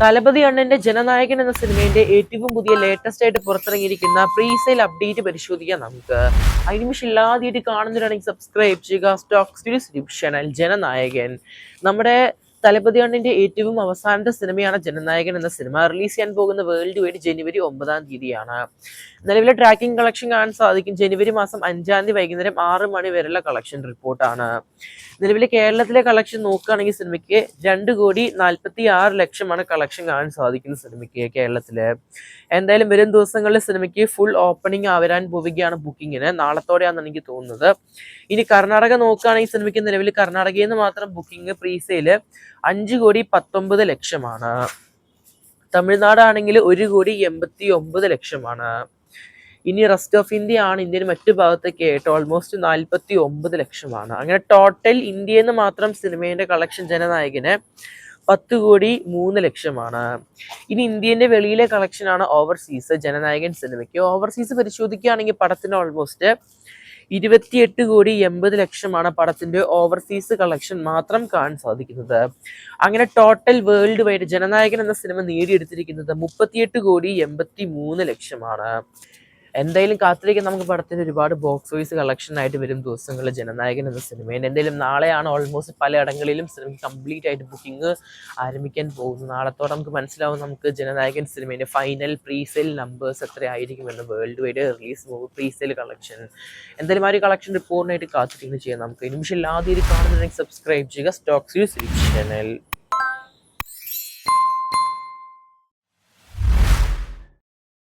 തലപതി അണ്ണന്റെ ജനനായകൻ എന്ന സിനിമയുടെ ഏറ്റവും പുതിയ ലേറ്റസ്റ്റ് ആയിട്ട് പുറത്തിറങ്ങിയിരിക്കുന്ന പ്രീസെയിൽ അപ്ഡേറ്റ് പരിശോധിക്കാം നമുക്ക്. അതിന് ഇല്ലാതെ കാണുന്നവരാണെങ്കിൽ സബ്സ്ക്രൈബ് ചെയ്യുക. Stocks studies channel Jananayagan. നമ്മുടെ തലപതി അണ്ണന്റെ ഏറ്റവും അവസാനത്തെ സിനിമയാണ് ജനനായകൻ എന്ന സിനിമ റിലീസ് ചെയ്യാൻ പോകുന്ന വേൾഡ് വൈഡ് ജനുവരി ഒമ്പതാം തീയതിയാണ്. നിലവിലെ ട്രാക്കിംഗ് കളക്ഷൻ കാണാൻ സാധിക്കും. ജനുവരി മാസം അഞ്ചാം തീയതി വൈകുന്നേരം ആറ് മണി വരെയുള്ള കളക്ഷൻ റിപ്പോർട്ടാണ് നിലവിലെ കേരളത്തിലെ കളക്ഷൻ നോക്കുകയാണെങ്കിൽ സിനിമയ്ക്ക് രണ്ട് കോടി നാൽപ്പത്തി ആറ് ലക്ഷമാണ് കളക്ഷൻ കാണാൻ സാധിക്കുന്ന സിനിമയ്ക്ക് കേരളത്തിൽ. എന്തായാലും വരും ദിവസങ്ങളിൽ സിനിമയ്ക്ക് ഫുൾ ഓപ്പണിംഗ് ആവരാൻ പോവുകയാണ് ബുക്കിങ്ങിന് നാളത്തോടെയാണെന്ന് എനിക്ക് തോന്നുന്നത്. ഇനി കർണാടക നോക്കുകയാണെങ്കിൽ സിനിമയ്ക്ക് നിലവിൽ കർണാടകയിൽ നിന്ന് മാത്രം ബുക്കിംഗ് പ്രീസെയിൽ അഞ്ച് കോടി പത്തൊമ്പത് ലക്ഷമാണ്. തമിഴ്നാടാണെങ്കിൽ ഒരു കോടി എൺപത്തി ഒമ്പത് ലക്ഷമാണ്. ഇനി റെസ്റ്റ് ഓഫ് ഇന്ത്യ ആണ് ഇന്ത്യയുടെ മറ്റു ഭാഗത്തൊക്കെ ആയിട്ട് ഓൾമോസ്റ്റ് നാൽപ്പത്തി ഒമ്പത് ലക്ഷമാണ്. അങ്ങനെ ടോട്ടൽ ഇന്ത്യയിൽ നിന്ന് മാത്രം സിനിമയുടെ കളക്ഷൻ ജനനായകന് പത്ത് കോടി മൂന്ന് ലക്ഷമാണ്. ഇനി ഇന്ത്യന്റെ വെളിയിലെ കളക്ഷനാണ് ഓവർസീസ് ജനനായകൻ സിനിമയ്ക്ക് ഓവർസീസ് പരിശോധിക്കുകയാണെങ്കിൽ പടത്തിന് ഓൾമോസ്റ്റ് ഇരുപത്തിയെട്ട് കോടി എൺപത് ലക്ഷമാണ് പടത്തിന്റെ ഓവർസീസ് കളക്ഷൻ മാത്രം കാണാൻ സാധിക്കുന്നത്. അങ്ങനെ ടോട്ടൽ വേൾഡ് വൈഡ് ജനനായകൻ എന്ന സിനിമ നേടിയെടുത്തിരിക്കുന്നത് മുപ്പത്തിയെട്ട് കോടി എൺപത്തി മൂന്ന് ലക്ഷമാണ്. എന്തായാലും കാത്തിരിക്കാൻ നമുക്ക് പടത്തിന് ഒരുപാട് ബോക്സ് ഓഫീസ് കളക്ഷൻ ആയിട്ട് വരും ദിവസങ്ങളിൽ ജനനായകൻ എന്ന സിനിമയിൽ എന്തായാലും നാളെയാണ് ഓൾമോസ്റ്റ് പലയിടങ്ങളിലും സിനിമ കംപ്ലീറ്റ് ആയിട്ട് ബുക്കിംഗ് ആരംഭിക്കാൻ പോകുന്നു നാളത്തോടെ നമുക്ക് മനസ്സിലാവും നമുക്ക് ജനനായകൻ സിനിമേന്റെ ഫൈനൽ പ്രീസെയിൽ നമ്പേഴ്സ് എത്രയായിരിക്കും എന്ന് വേൾഡ് വൈഡ് റിലീസ് പോകും പ്രീസെയിൽ കളക്ഷൻ എന്തായാലും ആ ഒരു കളക്ഷൻ റിപ്പോർട്ടിനായിട്ട് കാത്തിരിക്കുന്നു ചെയ്യാം നമുക്ക് നിമിഷം ഇത് കാണുന്നുണ്ടെങ്കിൽ സബ്സ്ക്രൈബ് ചെയ്യുക. Stokes use channel